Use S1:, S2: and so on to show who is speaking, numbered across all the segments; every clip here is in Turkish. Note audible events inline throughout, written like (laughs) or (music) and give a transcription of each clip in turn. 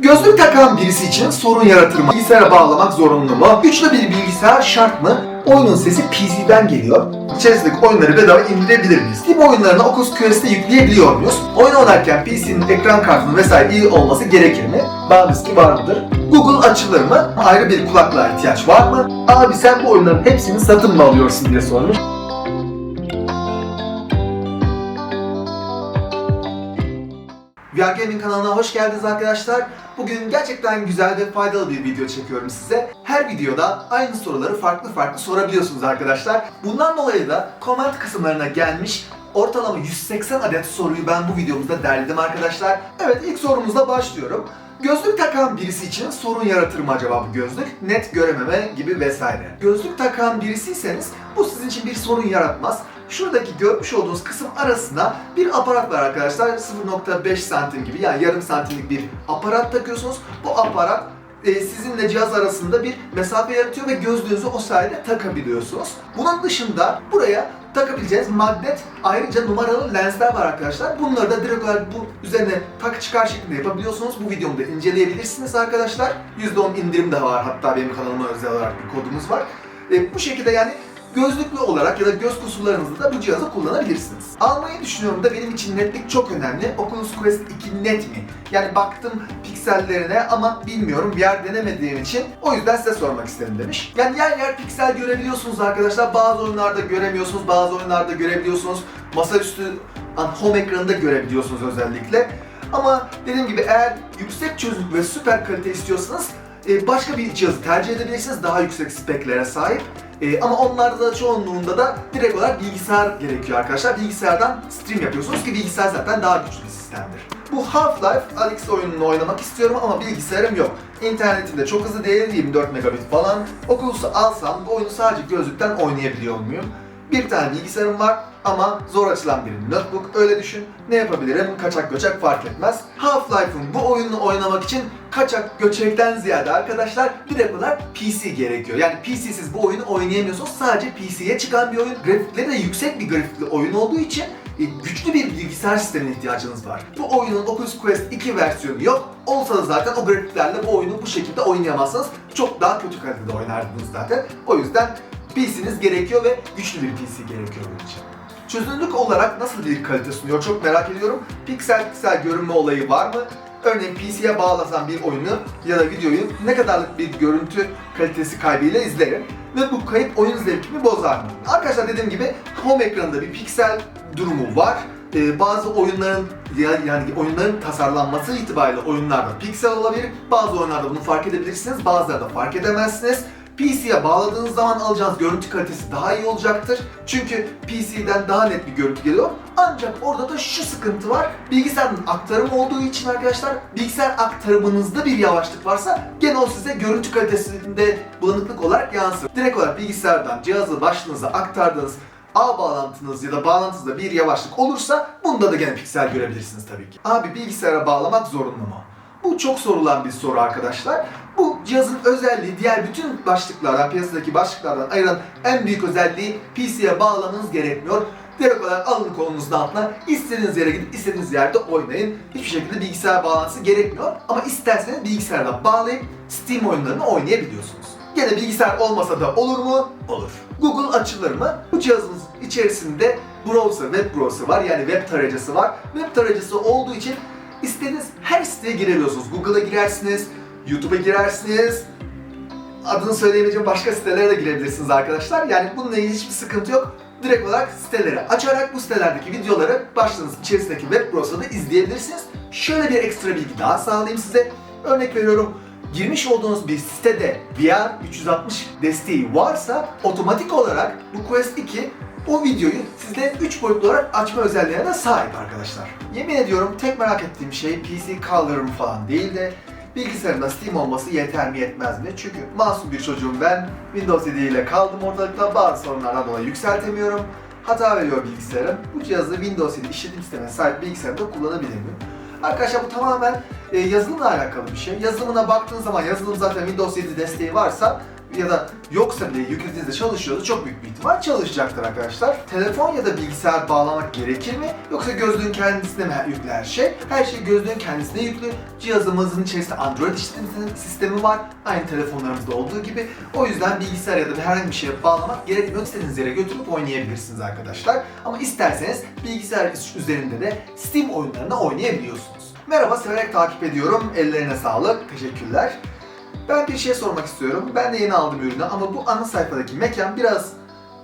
S1: Gözlük takan birisi için sorun yaratır mı? Bilgisayara bağlamak zorunlu mu? Güçlü bir bilgisayar şart mı? Oyunun sesi PC'den geliyor. İçerisindeki oyunları bedava indirebilir miyiz? Steam oyunlarını Oculus Quest'e yükleyebiliyor muyuz? Oyun oynarken PC'nin ekran kartının vesaire iyi olması gerekir mi? Bağ riski var mıdır? Google açılır mı? Ayrı bir kulaklığa ihtiyaç var mı? Abi sen bu oyunların hepsini satın mı alıyorsun diye sormuş. VR Gaming kanalına hoş geldiniz arkadaşlar. Bugün gerçekten güzel ve faydalı bir video çekiyorum size. Her videoda aynı soruları farklı farklı sorabiliyorsunuz arkadaşlar. Bundan dolayı da comment kısımlarına gelmiş ortalama 180 adet soruyu ben bu videomuzda derledim arkadaşlar. Evet ilk sorumuzla başlıyorum. Gözlük takan birisi için sorun yaratır mı acaba bu gözlük? Net görememe gibi vesaire. Gözlük takan birisiyseniz bu sizin için bir sorun yaratmaz. Şuradaki görmüş olduğunuz kısım arasında bir aparat var arkadaşlar. 0.5 santim gibi yani yarım santimlik bir aparat takıyorsunuz. Bu aparat e, sizinle cihaz arasında bir mesafe yaratıyor ve gözlüğünüzü o sayede takabiliyorsunuz. Bunun dışında buraya takabileceğiniz magnet ayrıca numaralı lensler var arkadaşlar. Bunları da direkt olarak bu üzerine tak çıkar şeklinde yapabiliyorsunuz. Bu videomda inceleyebilirsiniz arkadaşlar. %10 indirim de var hatta benim kanalıma özel olarak bir kodumuz var. E, bu şekilde yani gözlüklü olarak ya da göz kusurlarınızda da bu cihazı kullanabilirsiniz. Almayı düşünüyorum da benim için netlik çok önemli. Oculus Quest 2 net mi? Yani baktım piksellerine ama bilmiyorum yer denemediğim için o yüzden size sormak istedim demiş. Yani yer yer piksel görebiliyorsunuz arkadaşlar. Bazı oyunlarda göremiyorsunuz, bazı oyunlarda görebiliyorsunuz. Masaüstü home ekranında görebiliyorsunuz özellikle. Ama dediğim gibi eğer yüksek çözünürlük ve süper kalite istiyorsanız e, başka bir cihazı tercih edebilirsiniz. Daha yüksek speklere sahip. E, ama onlarda da çoğunluğunda da direkt olarak bilgisayar gerekiyor arkadaşlar. Bilgisayardan stream yapıyorsunuz ki bilgisayar zaten daha güçlü bir sistemdir. Bu Half-Life Alyx oyununu oynamak istiyorum ama bilgisayarım yok. İnternetim de çok hızlı değil, 24 megabit falan. Oculus'u alsam bu oyunu sadece gözlükten oynayabiliyor muyum? Bir tane bilgisayarım var ama zor açılan bir notebook öyle düşün. Ne yapabilirim? Kaçak göçek fark etmez. Half-Life'ın bu oyununu oynamak için kaçak göçekten ziyade arkadaşlar direkt olarak PC gerekiyor. Yani PC'siz bu oyunu oynayamıyorsunuz. Sadece PC'ye çıkan bir oyun. Grafikleri de yüksek bir grafikli oyun olduğu için e, güçlü bir bilgisayar sistemine ihtiyacınız var. Bu oyunun Oculus Quest 2 versiyonu yok. Olsa da zaten o grafiklerle bu oyunu bu şekilde oynayamazsınız. Çok daha kötü kalitede oynardınız zaten. O yüzden PC'niz gerekiyor ve güçlü bir PC gerekiyor bunun için. Çözünürlük olarak nasıl bir kalite sunuyor çok merak ediyorum. Piksel piksel görünme olayı var mı? Örneğin PC'ye bağlasam bir oyunu ya da videoyu ne kadarlık bir görüntü kalitesi kaybıyla izlerim ve bu kayıp oyun zevkimi bozar mı? Arkadaşlar dediğim gibi home ekranında bir piksel durumu var. Ee, bazı oyunların ya- yani oyunların tasarlanması itibariyle oyunlarda piksel olabilir. Bazı oyunlarda bunu fark edebilirsiniz, bazıları da fark edemezsiniz. PC'ye bağladığınız zaman alacağınız görüntü kalitesi daha iyi olacaktır. Çünkü PC'den daha net bir görüntü geliyor. Ancak orada da şu sıkıntı var. Bilgisayarın aktarımı olduğu için arkadaşlar bilgisayar aktarımınızda bir yavaşlık varsa gene o size görüntü kalitesinde bulanıklık olarak yansır. Direkt olarak bilgisayardan cihazı başlığınıza aktardığınız ağ bağlantınız ya da bağlantınızda bir yavaşlık olursa bunda da gene piksel görebilirsiniz tabii ki. Abi bilgisayara bağlamak zorunlu mu? Bu çok sorulan bir soru arkadaşlar. Bu cihazın özelliği diğer bütün başlıklardan, piyasadaki başlıklardan ayıran en büyük özelliği PC'ye bağlamanız gerekmiyor. Direkt olarak alın kolunuzun altına istediğiniz yere gidip istediğiniz yerde oynayın. Hiçbir şekilde bilgisayar bağlantısı gerekmiyor. Ama isterseniz bilgisayardan bağlayıp Steam oyunlarını oynayabiliyorsunuz. Gene bilgisayar olmasa da olur mu? Olur. Google açılır mı? Bu cihazımız içerisinde browser, web browser var yani web tarayıcısı var. Web tarayıcısı olduğu için istediğiniz her siteye girebiliyorsunuz. Google'a girersiniz, YouTube'a girersiniz, adını söyleyemeyeceğim başka sitelere de girebilirsiniz arkadaşlar. Yani bununla ilgili hiçbir sıkıntı yok. Direkt olarak siteleri açarak bu sitelerdeki videoları başlığınız içerisindeki web browser'da izleyebilirsiniz. Şöyle bir ekstra bilgi daha sağlayayım size. Örnek veriyorum girmiş olduğunuz bir sitede VR 360 desteği varsa otomatik olarak bu Quest 2 o videoyu sizde 3 boyutlu olarak açma özelliğine de sahip arkadaşlar. Yemin ediyorum tek merak ettiğim şey PC mı falan değil de bilgisayarında Steam olması yeter mi yetmez mi? Çünkü masum bir çocuğum ben. Windows 7 ile kaldım ortalıkta bazı sorunlardan dolayı yükseltemiyorum. Hata veriyor bilgisayarım. Bu cihazı Windows 7 işletim sistemine sahip bilgisayarımda kullanabilir miyim? Arkadaşlar bu tamamen e, yazılımla alakalı bir şey. Yazılımına baktığın zaman yazılım zaten Windows 7 desteği varsa ya da yoksa bile yüklediğinizde çalışıyorsa çok büyük bir ihtimal çalışacaktır arkadaşlar. Telefon ya da bilgisayar bağlamak gerekir mi? Yoksa gözlüğün kendisine mi yüklü her şey? Her şey gözlüğün kendisine yüklü. Cihazımızın içerisinde Android işletim sistemi var. Aynı telefonlarımızda olduğu gibi. O yüzden bilgisayar ya da herhangi bir şeye bağlamak gerekmiyor. İstediğiniz yere götürüp oynayabilirsiniz arkadaşlar. Ama isterseniz bilgisayar üzerinde de Steam oyunlarını oynayabiliyorsunuz. Merhaba, severek takip ediyorum. Ellerine sağlık. Teşekkürler. Ben bir şey sormak istiyorum. Ben de yeni aldım ürünü ama bu ana sayfadaki mekan biraz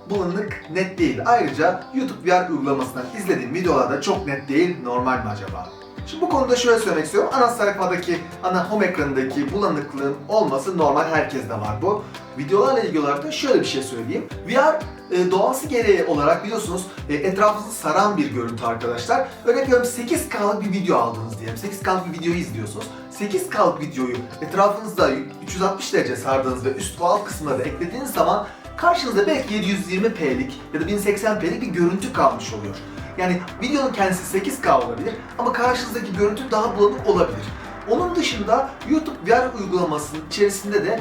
S1: bulanık, net değil. Ayrıca YouTube VR uygulamasından izlediğim videolarda çok net değil. Normal mi acaba? Şimdi bu konuda şöyle söylemek istiyorum. Ana sayfadaki, ana home ekranındaki bulanıklığın olması normal. Herkeste var bu. Videolarla ilgili olarak da şöyle bir şey söyleyeyim. VR e, doğası gereği olarak biliyorsunuz e, etrafınızı saran bir görüntü arkadaşlar. Örnek veriyorum 8K'lık bir video aldınız diyelim. 8K'lık bir videoyu izliyorsunuz. 8K'lık videoyu etrafınızda 360 derece sardığınız ve üst ve alt kısımları da eklediğiniz zaman karşınızda belki 720p'lik ya da 1080p'lik bir görüntü kalmış oluyor. Yani videonun kendisi 8K olabilir ama karşınızdaki görüntü daha bulanık olabilir. Onun dışında YouTube VR uygulamasının içerisinde de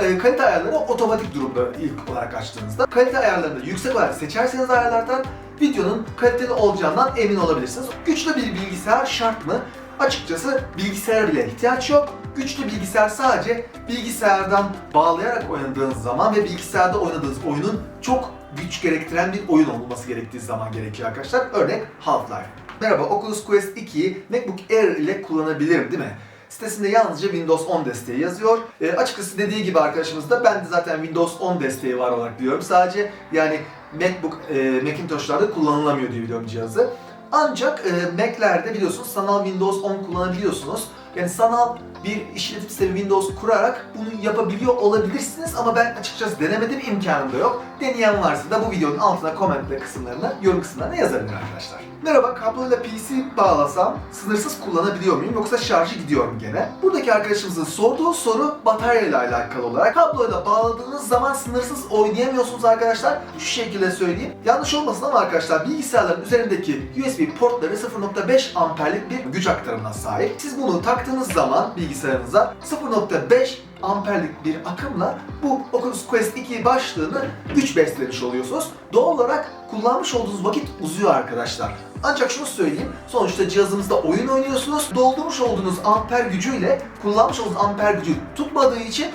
S1: e, kalite ayarları otomatik durumda ilk olarak açtığınızda. Kalite ayarlarını yüksek olarak seçerseniz ayarlardan videonun kaliteli olacağından emin olabilirsiniz. Güçlü bir bilgisayar şart mı? Açıkçası bilgisayara bile ihtiyaç yok. Güçlü bilgisayar sadece bilgisayardan bağlayarak oynadığınız zaman ve bilgisayarda oynadığınız oyunun çok güç gerektiren bir oyun olması gerektiği zaman gerekiyor arkadaşlar. Örnek Half-Life. Merhaba, Oculus Quest 2'yi MacBook Air ile kullanabilirim değil mi? Sitesinde yalnızca Windows 10 desteği yazıyor. E, açıkçası dediği gibi arkadaşımız da ben de zaten Windows 10 desteği var olarak biliyorum. Sadece yani MacBook, e, Macintosh'larda kullanılamıyor diye biliyorum cihazı. Ancak e, Mac'lerde biliyorsunuz sanal Windows 10 kullanabiliyorsunuz. Yani sanal bir işletim sistemi Windows kurarak bunu yapabiliyor olabilirsiniz ama ben açıkçası denemedim imkanım da yok. Deneyen varsa da bu videonun altına komentle kısımlarına, yorum kısımlarına yazabilir arkadaşlar. Merhaba, kabloyla PC bağlasam sınırsız kullanabiliyor muyum yoksa şarjı gidiyor mu gene? Buradaki arkadaşımızın sorduğu soru bataryayla alakalı olarak. Kabloyla bağladığınız zaman sınırsız oynayamıyorsunuz arkadaşlar. Şu şekilde söyleyeyim. Yanlış olmasın ama arkadaşlar bilgisayarların üzerindeki USB portları 0.5 amperlik bir güç aktarımına sahip. Siz bunu taktığınız zaman bilgisayarınıza 0.5 amperlik bir akımla bu Oculus Quest 2 başlığını güç beslemiş oluyorsunuz. Doğal olarak kullanmış olduğunuz vakit uzuyor arkadaşlar. Ancak şunu söyleyeyim, sonuçta cihazınızda oyun oynuyorsunuz. Doldurmuş olduğunuz amper gücüyle kullanmış olduğunuz amper gücü tutmadığı için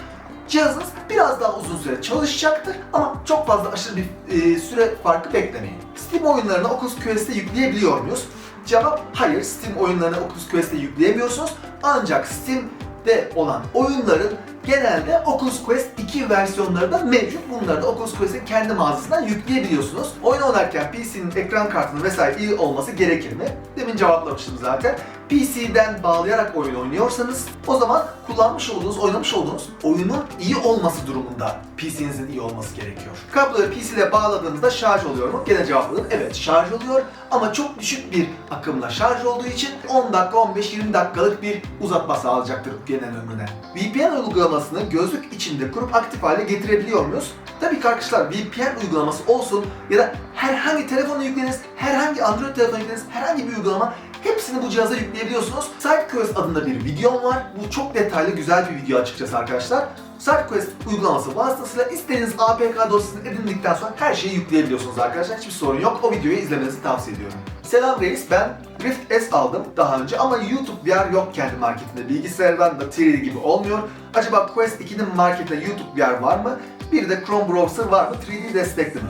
S1: cihazınız biraz daha uzun süre çalışacaktır ama çok fazla aşırı bir e, süre farkı beklemeyin. Steam oyunlarını Oculus Quest'e yükleyebiliyor muyuz? Cevap hayır. Steam oyunlarını Oculus Quest'e yükleyemiyorsunuz. Ancak Steam'de olan oyunların genelde Oculus Quest 2 versiyonları da mevcut. Bunları da Oculus Quest'in kendi mağazasından yükleyebiliyorsunuz. Oyun oynarken PC'nin ekran kartının vesaire iyi olması gerekir mi? Demin cevaplamıştım zaten. PC'den bağlayarak oyun oynuyorsanız o zaman kullanmış olduğunuz, oynamış olduğunuz oyunun iyi olması durumunda PC'nizin iyi olması gerekiyor. Kabloyu PC ile bağladığınızda şarj oluyor mu? Gene cevapladım. Evet şarj oluyor ama çok düşük bir akımla şarj olduğu için 10 dakika, 15-20 dakikalık bir uzatma sağlayacaktır genel ömrüne. VPN uygulamasını gözlük içinde kurup aktif hale getirebiliyor muyuz? Tabii ki arkadaşlar VPN uygulaması olsun ya da herhangi telefona yüklediğiniz, herhangi Android telefona yüklediğiniz herhangi bir uygulama Hepsini bu cihaza yükleyebiliyorsunuz. SideQuest adında bir videom var. Bu çok detaylı, güzel bir video açıkçası arkadaşlar. SideQuest uygulaması vasıtasıyla istediğiniz APK dosyasını edindikten sonra her şeyi yükleyebiliyorsunuz arkadaşlar. Hiçbir sorun yok. O videoyu izlemenizi tavsiye ediyorum. Selam reis, ben Rift S aldım daha önce ama YouTube VR yok kendi marketinde. Bilgisayardan da 3D gibi olmuyor. Acaba Quest 2'nin marketinde YouTube VR var mı? Bir de Chrome Browser var mı? 3D destekli mi?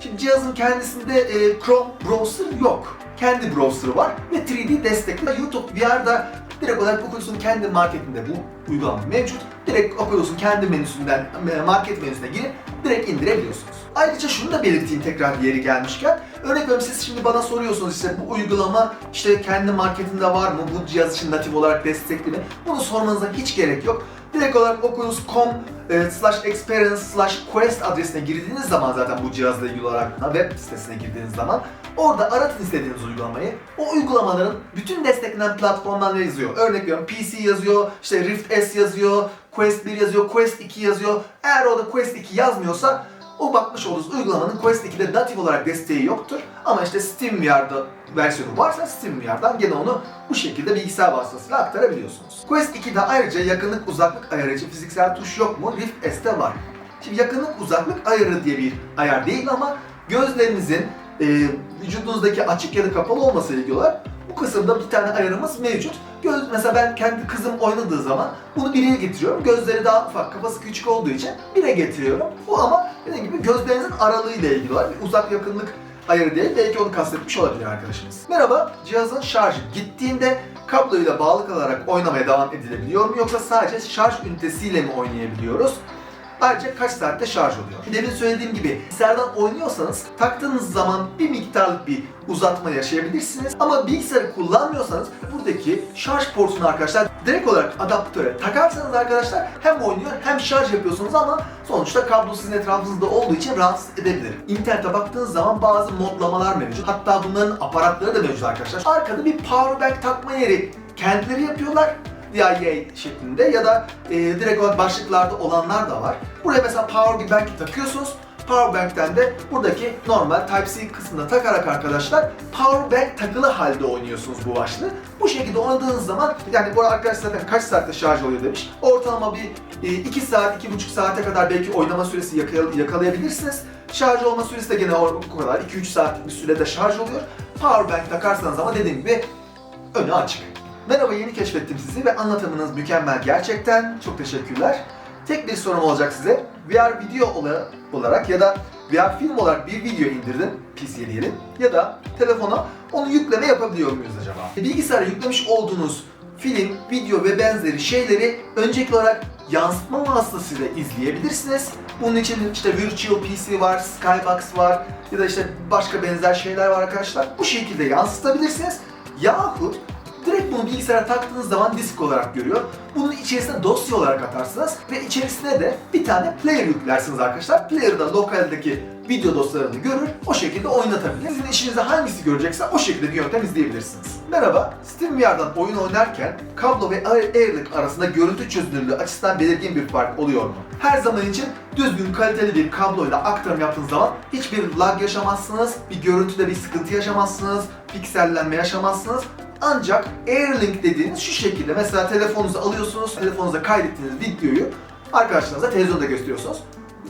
S1: Şimdi cihazın kendisinde e, Chrome Browser yok. Kendi browser'ı var ve 3D destekli. YouTube VR'da direkt olarak Oculus'un kendi marketinde bu uygulama mevcut. Direkt Oculus'un kendi menüsünden, e, market menüsüne girip direkt indirebiliyorsunuz. Ayrıca şunu da belirteyim tekrar yeri gelmişken. Örnek veriyorum siz şimdi bana soruyorsunuz işte bu uygulama işte kendi marketinde var mı? Bu cihaz için natif olarak destekli mi? Bunu sormanıza hiç gerek yok. Direkt olarak oculus.com e, slash experience slash quest adresine girdiğiniz zaman zaten bu cihazla ilgili olarak web sitesine girdiğiniz zaman orada aratın istediğiniz uygulamayı. O uygulamaların bütün desteklenen platformlarla yazıyor. Örnek veriyorum PC yazıyor, işte Rift S yazıyor, Quest 1 yazıyor, Quest 2 yazıyor. Eğer orada Quest 2 yazmıyorsa o bakmış olduğunuz uygulamanın Quest 2'de natif olarak desteği yoktur. Ama işte SteamVR'da versiyonu varsa SteamVR'dan gene onu bu şekilde bilgisayar vasıtasıyla aktarabiliyorsunuz. Quest 2'de ayrıca yakınlık uzaklık ayarı için fiziksel tuş yok mu? Rift S'te var. Şimdi yakınlık uzaklık ayarı diye bir ayar değil ama gözlerinizin e, vücudunuzdaki açık ya da kapalı olmasıyla ilgili olarak bu kısımda bir tane ayarımız mevcut. Göz, mesela ben kendi kızım oynadığı zaman bunu 1'e getiriyorum. Gözleri daha ufak, kafası küçük olduğu için 1'e getiriyorum. Bu ama dediğim gibi gözlerinizin aralığıyla ilgili olarak bir uzak yakınlık ayarı değil. Belki onu kastetmiş olabilir arkadaşımız. Merhaba, cihazın şarjı gittiğinde kabloyla bağlı kalarak oynamaya devam edilebiliyor mu yoksa sadece şarj ünitesiyle mi oynayabiliyoruz? Ayrıca kaç saatte şarj oluyor? Demin söylediğim gibi bilgisayardan oynuyorsanız taktığınız zaman bir miktarlık bir uzatma yaşayabilirsiniz. Ama bilgisayarı kullanmıyorsanız buradaki şarj portunu arkadaşlar direkt olarak adaptöre takarsanız arkadaşlar hem oynuyor hem şarj yapıyorsunuz ama sonuçta kablo sizin etrafınızda olduğu için rahatsız edebilir. İnternete baktığınız zaman bazı modlamalar mevcut. Hatta bunların aparatları da mevcut arkadaşlar. Arkada bir power bank takma yeri kendileri yapıyorlar. DIY şeklinde ya da e, direkt olarak başlıklarda olanlar da var. Buraya mesela power bank takıyorsunuz. Power bank'ten de buradaki normal Type-C kısmına takarak arkadaşlar power bank takılı halde oynuyorsunuz bu başlığı. Bu şekilde oynadığınız zaman yani bu arkadaş zaten kaç saatte şarj oluyor demiş. Ortalama bir 2 saat, 2,5 saate kadar belki oynama süresi yakal- yakalayabilirsiniz. Şarj olma süresi de gene o kadar 2-3 saatlik bir sürede şarj oluyor. Power bank takarsanız ama dediğim gibi önü açık. Merhaba yeni keşfettim sizi ve anlatımınız mükemmel gerçekten. Çok teşekkürler. Tek bir sorum olacak size. VR video ola- olarak ya da VR film olarak bir video indirdin, PC'ye diyelim ya da telefona onu yükleme yapabiliyor muyuz acaba? Bilgisayara yüklemiş olduğunuz film, video ve benzeri şeyleri öncelikli olarak yansıtma vasıtasıyla izleyebilirsiniz. Bunun için işte Virtual PC var, Skybox var ya da işte başka benzer şeyler var arkadaşlar. Bu şekilde yansıtabilirsiniz. Yahut Direkt bunu bilgisayara taktığınız zaman disk olarak görüyor. Bunun içerisine dosya olarak atarsınız ve içerisine de bir tane player yüklersiniz arkadaşlar. Player da lokaldeki video dosyalarını görür, o şekilde oynatabilir. Sizin işinize hangisi görecekse o şekilde bir yöntem izleyebilirsiniz. Merhaba, SteamVR'dan oyun oynarken kablo ve Airlink arasında görüntü çözünürlüğü açısından belirgin bir fark oluyor mu? Her zaman için düzgün kaliteli bir kabloyla aktarım yaptığınız zaman hiçbir lag yaşamazsınız, bir görüntüde bir sıkıntı yaşamazsınız, piksellenme yaşamazsınız. Ancak Airlink dediğiniz şu şekilde mesela telefonunuzu alıyorsunuz, telefonunuza kaydettiğiniz videoyu arkadaşlarınıza televizyonda gösteriyorsunuz.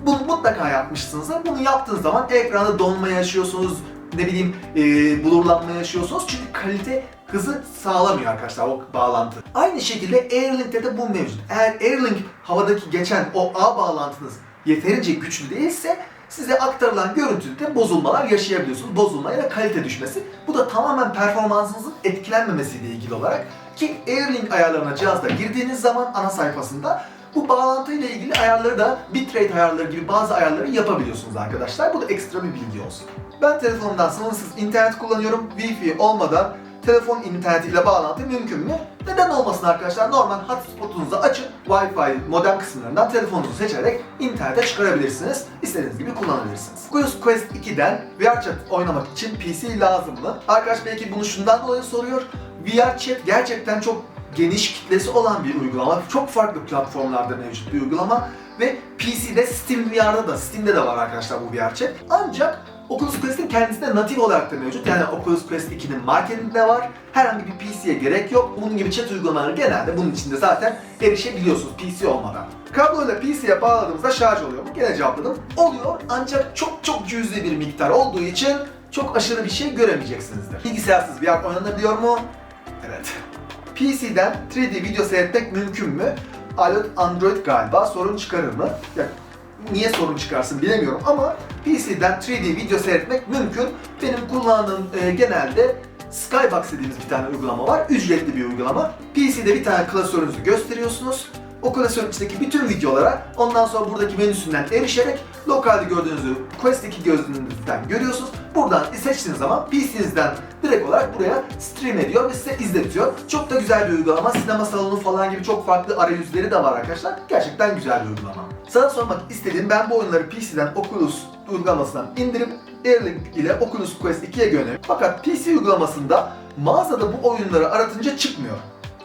S1: Bunu mutlaka yapmışsınızdır. Bunu yaptığınız zaman ekranda donma yaşıyorsunuz, ne bileyim e, blurlanma yaşıyorsunuz. Çünkü kalite hızı sağlamıyor arkadaşlar o bağlantı. Aynı şekilde Airlink'te de bu mevcut. Eğer Airlink havadaki geçen o ağ bağlantınız yeterince güçlü değilse size aktarılan görüntüde bozulmalar yaşayabiliyorsunuz. Bozulma ya kalite düşmesi. Bu da tamamen performansınızın etkilenmemesiyle ilgili olarak ki Airlink ayarlarına cihazda girdiğiniz zaman ana sayfasında bu bağlantıyla ilgili ayarları da bitrate ayarları gibi bazı ayarları yapabiliyorsunuz arkadaşlar. Bu da ekstra bir bilgi olsun. Ben telefonumdan sınırsız internet kullanıyorum. Wi-Fi olmadan telefon internetiyle bağlantı mümkün mü? Neden olmasın arkadaşlar? Normal hotspotunuzu açın. Wi-Fi modem kısımlarından telefonunuzu seçerek internete çıkarabilirsiniz. İstediğiniz gibi kullanabilirsiniz. Oculus Quest 2'den VR chat oynamak için PC lazım mı? Arkadaş belki bunu şundan dolayı soruyor. VR chat gerçekten çok geniş kitlesi olan bir uygulama. Çok farklı platformlarda mevcut bir uygulama ve PC'de Steam VR'da da Steam'de de var arkadaşlar bu VR chat. Ancak Oculus Quest'in kendisinde natif olarak da mevcut. Yani Oculus Quest 2'nin marketinde var. Herhangi bir PC'ye gerek yok. Bunun gibi chat uygulamaları genelde bunun içinde zaten erişebiliyorsunuz PC olmadan. Kabloyla PC'ye bağladığımızda şarj oluyor mu? Gene cevapladım. Oluyor ancak çok çok cüzi bir miktar olduğu için çok aşırı bir şey göremeyeceksinizdir. Bilgisayarsız VR oynanabiliyor mu? Evet. PC'den 3D video seyretmek mümkün mü? iOS Android galiba sorun çıkarır mı? Ya, niye sorun çıkarsın bilemiyorum ama PC'den 3D video seyretmek mümkün. Benim kullandığım e, genelde Skybox dediğimiz bir tane uygulama var. Ücretli bir uygulama. PC'de bir tane klasörünüzü gösteriyorsunuz. O klasörün içindeki bütün videolara ondan sonra buradaki menüsünden erişerek lokalde gördüğünüzü Quest 2 gözlüğünüzden görüyorsunuz. Buradan seçtiğiniz zaman PC'nizden direkt olarak buraya stream ediyor ve size izletiyor. Çok da güzel bir uygulama. Sinema salonu falan gibi çok farklı arayüzleri de var arkadaşlar. Gerçekten güzel bir uygulama. Sana sormak istediğim ben bu oyunları PC'den Oculus uygulamasından indirip Airlink ile Oculus Quest 2'ye gönderiyorum. Fakat PC uygulamasında mağazada bu oyunları aratınca çıkmıyor.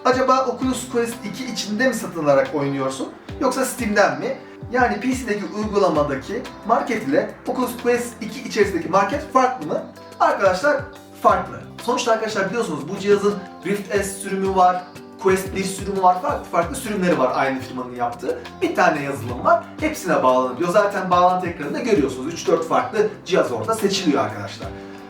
S1: Acaba Oculus Quest 2 içinde mi satın alarak oynuyorsun yoksa Steam'den mi? Yani PC'deki uygulamadaki market ile Oculus Quest 2 içerisindeki market farklı mı? Arkadaşlar farklı. Sonuçta arkadaşlar biliyorsunuz bu cihazın Rift S sürümü var, Quest bir sürümü var, farklı farklı sürümleri var aynı firmanın yaptığı. Bir tane yazılım var, hepsine bağlanabiliyor. Zaten bağlantı ekranında görüyorsunuz. 3-4 farklı cihaz orada seçiliyor arkadaşlar.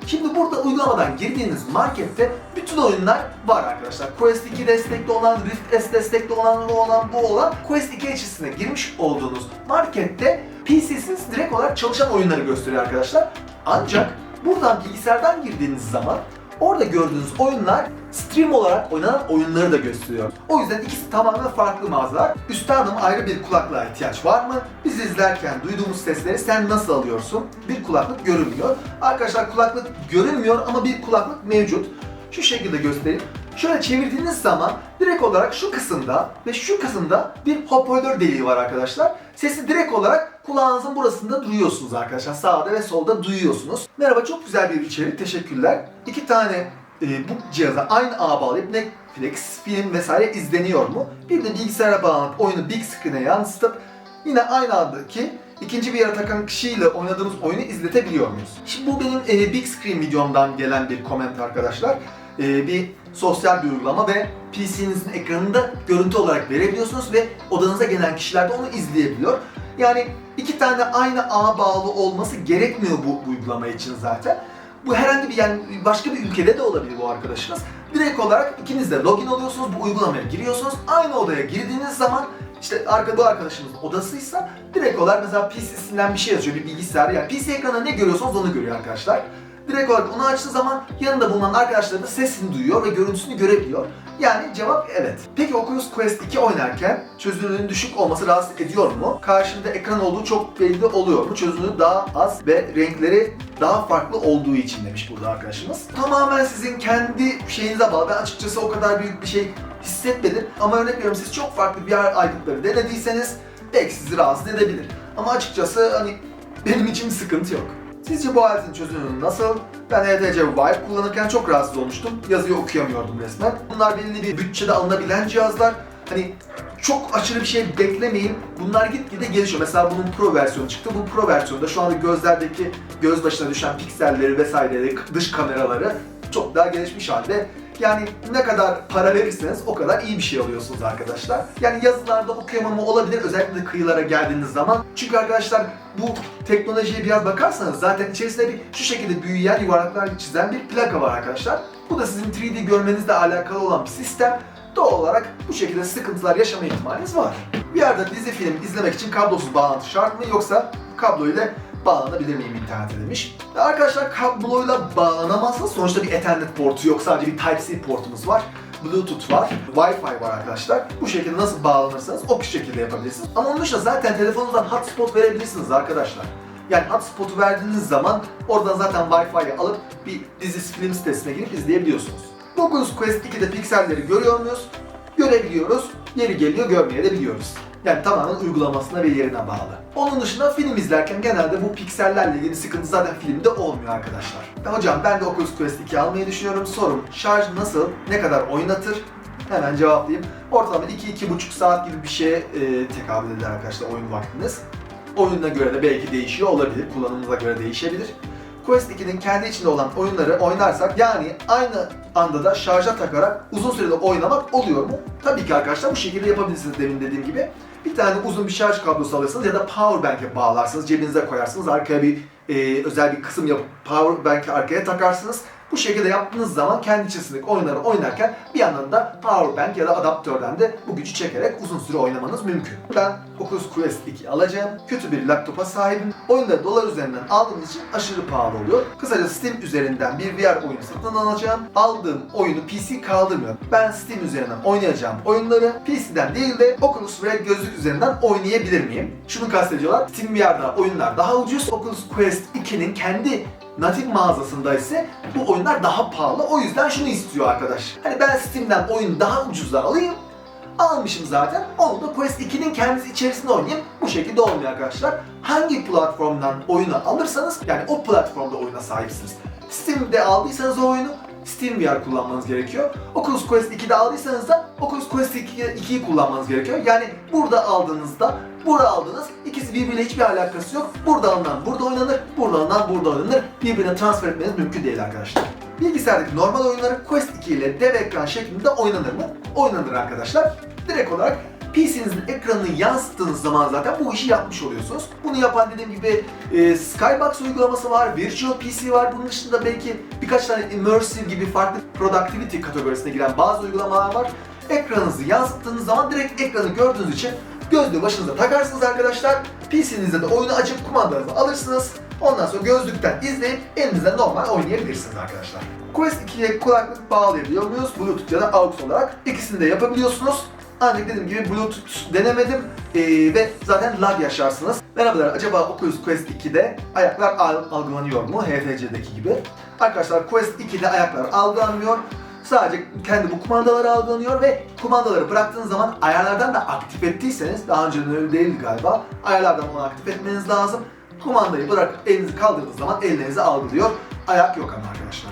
S1: Şimdi burada uygulamadan girdiğiniz markette bütün oyunlar var arkadaşlar. Quest 2 destekli olan, Rift S destekli olan, o olan, bu olan Quest 2 içerisine girmiş olduğunuz markette PC'siz direkt olarak çalışan oyunları gösteriyor arkadaşlar. Ancak buradan bilgisayardan girdiğiniz zaman orada gördüğünüz oyunlar stream olarak oynanan oyunları da gösteriyor. O yüzden ikisi tamamen farklı mağazalar. Üstadım ayrı bir kulaklığa ihtiyaç var mı? Bizi izlerken duyduğumuz sesleri sen nasıl alıyorsun? Bir kulaklık görünmüyor. Arkadaşlar kulaklık görünmüyor ama bir kulaklık mevcut. Şu şekilde göstereyim. Şöyle çevirdiğiniz zaman direkt olarak şu kısımda ve şu kısımda bir hoparlör deliği var arkadaşlar. Sesi direkt olarak kulağınızın burasında duyuyorsunuz arkadaşlar. Sağda ve solda duyuyorsunuz. Merhaba çok güzel bir içerik. Teşekkürler. İki tane e, bu cihaza aynı ağ bağlayıp Netflix, film vesaire izleniyor mu? Bir de bilgisayara bağlanıp oyunu big screen'e yansıtıp yine aynı andaki ikinci bir yere takan kişiyle oynadığımız oyunu izletebiliyor muyuz? Şimdi bu benim e, big screen videomdan gelen bir comment arkadaşlar. E, bir sosyal bir uygulama ve PC'nizin ekranında görüntü olarak verebiliyorsunuz ve odanıza gelen kişiler de onu izleyebiliyor. Yani iki tane aynı ağ bağlı olması gerekmiyor bu, bu uygulama için zaten. Bu herhangi bir yani başka bir ülkede de olabilir bu arkadaşınız. Direkt olarak ikiniz de login oluyorsunuz, bu uygulamaya giriyorsunuz. Aynı odaya girdiğiniz zaman işte arka bu arkadaşınızın odasıysa direkt olarak mesela PC'sinden bir şey yazıyor, bir bilgisayar. Yani PC ekranında ne görüyorsanız onu görüyor arkadaşlar. Direkt olarak onu açtığı zaman yanında bulunan arkadaşları da sesini duyuyor ve görüntüsünü görebiliyor. Yani cevap evet. Peki Oculus Quest 2 oynarken çözünürlüğün düşük olması rahatsız ediyor mu? Karşında ekran olduğu çok belli oluyor mu? Çözünürlüğü daha az ve renkleri daha farklı olduğu için demiş burada arkadaşımız. Tamamen sizin kendi şeyinize bağlı. Ben açıkçası o kadar büyük bir şey hissetmedim. Ama örnek veriyorum siz çok farklı VR aygıtları denediyseniz belki sizi rahatsız edebilir. Ama açıkçası hani benim için sıkıntı yok. Sizce bu aletin çözünürlüğü nasıl? Ben HTC Vive kullanırken çok rahatsız olmuştum. Yazıyı okuyamıyordum resmen. Bunlar belli bir bütçede alınabilen cihazlar. Hani çok aşırı bir şey beklemeyin. Bunlar gitgide gelişiyor. Mesela bunun Pro versiyonu çıktı. Bu Pro versiyonda şu anda gözlerdeki göz başına düşen pikselleri vesaireleri, dış kameraları çok daha gelişmiş halde. Yani ne kadar para verirseniz o kadar iyi bir şey alıyorsunuz arkadaşlar. Yani yazılarda okuyamama olabilir özellikle de kıyılara geldiğiniz zaman. Çünkü arkadaşlar bu teknolojiye biraz bakarsanız zaten içerisinde bir şu şekilde büyüyen yuvarlaklar çizen bir plaka var arkadaşlar. Bu da sizin 3D görmenizle alakalı olan bir sistem. Doğal olarak bu şekilde sıkıntılar yaşama ihtimaliniz var. Bir yerde dizi film izlemek için kablosuz bağlantı şart mı yoksa kablo ile bağlanabilir miyim internete demiş. Ve arkadaşlar kabloyla bağlanamazsınız. Sonuçta bir Ethernet portu yok. Sadece bir Type-C portumuz var. Bluetooth var, Wi-Fi var arkadaşlar. Bu şekilde nasıl bağlanırsanız o şekilde yapabilirsiniz. Ama onun dışında zaten telefonunuzdan hotspot verebilirsiniz arkadaşlar. Yani hotspot'u verdiğiniz zaman oradan zaten Wi-Fi'yi alıp bir dizi film sitesine girip izleyebiliyorsunuz. Oculus Quest 2'de pikselleri görüyor muyuz? Görebiliyoruz. Yeri geliyor görmeye de biliyoruz. Yani tamamen uygulamasına ve yerine bağlı. Onun dışında film izlerken genelde bu piksellerle ilgili sıkıntı zaten filmde olmuyor arkadaşlar. Hocam ben de Oculus Quest 2 almayı düşünüyorum. Sorum şarj nasıl, ne kadar oynatır? Hemen cevaplayayım. Ortalama 2-2,5 saat gibi bir şeye e, tekabül eder arkadaşlar oyun vaktiniz. Oyununa göre de belki değişiyor olabilir, kullanımınıza göre değişebilir. Quest 2'nin kendi içinde olan oyunları oynarsak yani aynı anda da şarja takarak uzun sürede oynamak oluyor mu? Tabii ki arkadaşlar bu şekilde yapabilirsiniz demin dediğim gibi. Bir tane uzun bir şarj kablosu alırsınız ya da power bank'e bağlarsınız, cebinize koyarsınız, arkaya bir e, özel bir kısım yapıp power bank'i arkaya takarsınız. Bu şekilde yaptığınız zaman kendi içerisindeki oyunları oynarken bir yandan da power bank ya da adaptörden de bu gücü çekerek uzun süre oynamanız mümkün. Ben Oculus Quest 2 alacağım. Kötü bir laptopa sahibim. Oyunları dolar üzerinden aldığım için aşırı pahalı oluyor. Kısaca Steam üzerinden bir VR oyunu satın alacağım. Aldığım oyunu PC kaldırmıyor. Ben Steam üzerinden oynayacağım oyunları PC'den değil de Oculus Red gözlük üzerinden oynayabilir miyim? Şunu kastediyorlar. Steam VR'da oyunlar daha ucuz. Oculus Quest 2'nin kendi natif mağazasında ise bu oyunlar daha pahalı. O yüzden şunu istiyor arkadaş. Hani ben Steam'den oyun daha ucuzlar alayım. Almışım zaten. Onu da Quest 2'nin kendisi içerisinde oynayayım. Bu şekilde olmuyor arkadaşlar. Hangi platformdan oyunu alırsanız yani o platformda oyuna sahipsiniz. Steam'de aldıysanız o oyunu Steam VR kullanmanız gerekiyor. Oculus Quest 2'de aldıysanız da Oculus Quest 2'yi kullanmanız gerekiyor. Yani burada aldığınızda burada aldığınız ikisi birbiriyle hiçbir alakası yok. Burada alınan burada oynanır, burada alınan burada oynanır. Birbirine transfer etmeniz mümkün değil arkadaşlar. bilgisayardaki normal oyunları Quest 2 ile dev ekran şeklinde oynanır mı? Oynanır arkadaşlar. Direkt olarak PC'nizin ekranını yansıttığınız zaman zaten bu işi yapmış oluyorsunuz. Bunu yapan dediğim gibi e, Skybox uygulaması var, Virtual PC var. Bunun dışında belki birkaç tane immersive gibi farklı productivity kategorisine giren bazı uygulamalar var. Ekranınızı yansıttığınız zaman direkt ekranı gördüğünüz için gözlüğü başınıza takarsınız arkadaşlar. PC'nizde de oyunu açıp kumandanızı alırsınız. Ondan sonra gözlükten izleyip elinizde normal oynayabilirsiniz arkadaşlar. Quest 2'ye kulaklık bağlayabiliyor muyuz? Bluetooth ya da AUX olarak. İkisini de yapabiliyorsunuz. Ancak dediğim gibi Bluetooth denemedim ee, ve zaten lag yaşarsınız. Merhabalar, acaba Oculus Quest 2'de ayaklar al- algılanıyor mu? HTC'deki gibi. Arkadaşlar Quest 2'de ayaklar algılanmıyor. Sadece kendi bu kumandaları algılanıyor ve kumandaları bıraktığınız zaman ayarlardan da aktif ettiyseniz, daha önce öyle değildi galiba, ayarlardan onu aktif etmeniz lazım. Kumandayı bırakıp elinizi kaldırdığınız zaman ellerinizi algılıyor. Ayak yok ama arkadaşlar.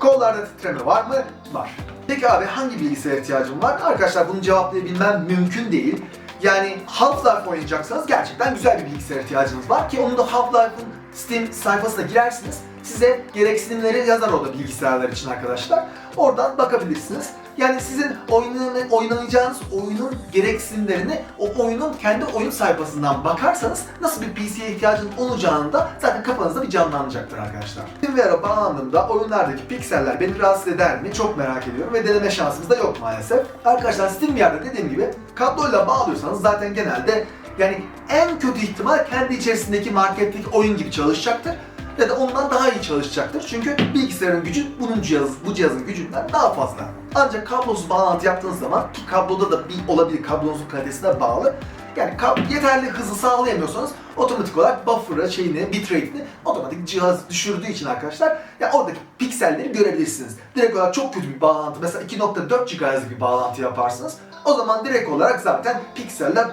S1: Kollarda titreme var mı? Var. Peki abi hangi bilgisayara ihtiyacım var? Arkadaşlar bunu cevaplayabilmem mümkün değil. Yani Half-Life oynayacaksanız gerçekten güzel bir bilgisayara ihtiyacınız var ki onu da Half-Life'ın Steam sayfasına girersiniz. Size gereksinimleri yazar orada bilgisayarlar için arkadaşlar. Oradan bakabilirsiniz. Yani sizin oynay- oynayacağınız oyunun gereksinimlerini o oyunun kendi oyun sayfasından bakarsanız nasıl bir PC'ye ihtiyacınız olacağını da zaten kafanızda bir canlanacaktır arkadaşlar. SteamVR'a bağlandığımda oyunlardaki pikseller beni rahatsız eder mi çok merak ediyorum ve deneme şansımız da yok maalesef. Arkadaşlar SteamVR'da dediğim gibi kabloyla bağlıyorsanız zaten genelde yani en kötü ihtimal kendi içerisindeki marketteki oyun gibi çalışacaktır ya da ondan daha iyi çalışacaktır. Çünkü bilgisayarın gücü bunun cihaz, bu cihazın gücünden daha fazla. Ancak kablosuz bağlantı yaptığınız zaman ki kabloda da bir olabilir kablonuzun kalitesine bağlı. Yani yeterli hızı sağlayamıyorsanız otomatik olarak buffer'ı, şeyini, bitrate'ini otomatik cihaz düşürdüğü için arkadaşlar ya oradaki pikselleri görebilirsiniz. Direkt olarak çok kötü bir bağlantı mesela 2.4 GHz bir bağlantı yaparsınız. O zaman direkt olarak zaten pikseller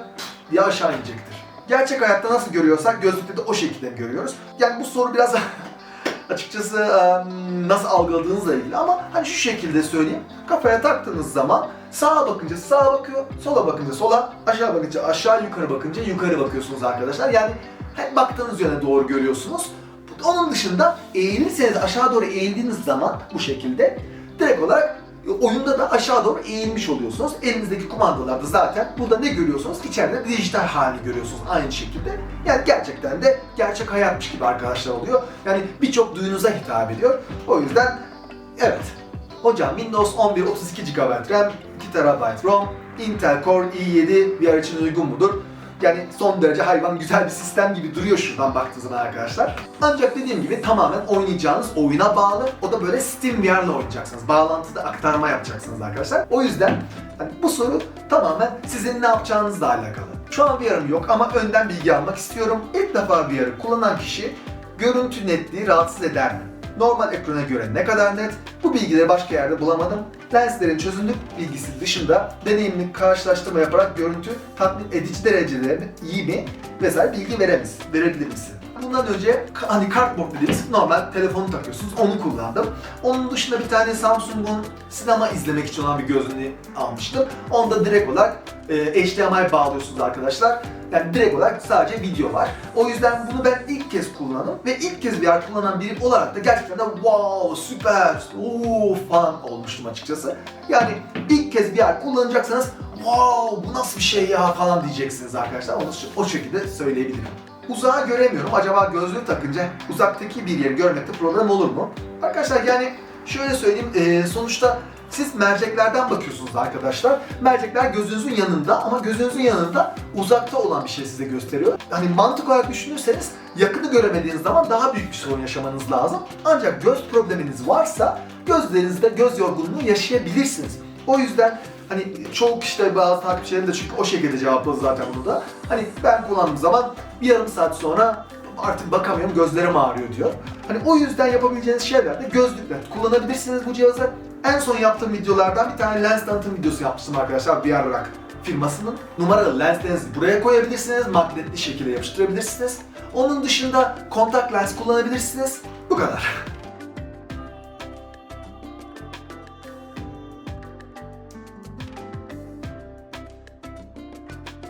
S1: diye aşağı inecektir. Gerçek hayatta nasıl görüyorsak gözlükte de o şekilde görüyoruz. Yani bu soru biraz (laughs) açıkçası nasıl algıladığınızla ilgili ama hani şu şekilde söyleyeyim. Kafaya taktığınız zaman sağa bakınca sağa bakıyor, sola bakınca sola, aşağı bakınca aşağı, yukarı bakınca yukarı bakıyorsunuz arkadaşlar. Yani hep baktığınız yöne doğru görüyorsunuz. Onun dışında eğilirseniz aşağı doğru eğildiğiniz zaman bu şekilde direkt olarak oyunda da aşağı doğru eğilmiş oluyorsunuz. Elinizdeki kumandalarda zaten burada ne görüyorsunuz? İçeride dijital halini görüyorsunuz aynı şekilde. Yani gerçekten de gerçek hayatmış gibi arkadaşlar oluyor. Yani birçok duyunuza hitap ediyor. O yüzden evet. Hocam Windows 11 32 GB RAM, 2 TB ROM, Intel Core i7 VR için uygun mudur? Yani son derece hayvan güzel bir sistem gibi duruyor şuradan baktığınız zaman arkadaşlar. Ancak dediğim gibi tamamen oynayacağınız oyuna bağlı. O da böyle Steam VR'la oynayacaksınız. Bağlantıda aktarma yapacaksınız arkadaşlar. O yüzden hani bu soru tamamen sizin ne yapacağınızla alakalı. Şu an VR'ım yok ama önden bilgi almak istiyorum. İlk defa VR'ı kullanan kişi görüntü netliği rahatsız eder mi? Normal ekrana göre ne kadar net? Bu bilgileri başka yerde bulamadım. Lenslerin çözünürlük bilgisi dışında deneyimli karşılaştırma yaparak görüntü tatmin edici derecelerini iyi mi vesaire bilgi veremiz, verebilir misin? Bundan önce hani kartboard dediğimiz normal telefonu takıyorsunuz. Onu kullandım. Onun dışında bir tane Samsung'un sinema izlemek için olan bir gözlüğünü almıştım. Onda direkt olarak e, HDMI bağlıyorsunuz arkadaşlar. Yani direkt olarak sadece video var. O yüzden bunu ben ilk kez kullandım ve ilk kez VR kullanan biri olarak da gerçekten de wow süper ooo falan olmuştum açıkçası. Yani ilk kez VR kullanacaksanız wow bu nasıl bir şey ya falan diyeceksiniz arkadaşlar. Onu o şekilde söyleyebilirim. Uzağı göremiyorum. Acaba gözlüğü takınca uzaktaki bir yeri görmekte problem olur mu? Arkadaşlar yani şöyle söyleyeyim e, sonuçta siz merceklerden bakıyorsunuz arkadaşlar. Mercekler gözünüzün yanında ama gözünüzün yanında uzakta olan bir şey size gösteriyor. Hani mantık olarak düşünürseniz yakını göremediğiniz zaman daha büyük bir sorun yaşamanız lazım. Ancak göz probleminiz varsa gözlerinizde göz yorgunluğu yaşayabilirsiniz. O yüzden hani çoğu kişiler bazı takipçilerim de çünkü o şekilde cevapladı zaten bunu da. Hani ben kullandığım zaman bir yarım saat sonra artık bakamıyorum gözlerim ağrıyor diyor. Hani o yüzden yapabileceğiniz şeyler de gözlükle kullanabilirsiniz bu cihazı. En son yaptığım videolardan bir tane lens tanıtım videosu yapmıştım arkadaşlar VR Rock firmasının. Numaralı lenslerinizi buraya koyabilirsiniz, magnetli şekilde yapıştırabilirsiniz. Onun dışında kontak lens kullanabilirsiniz. Bu kadar.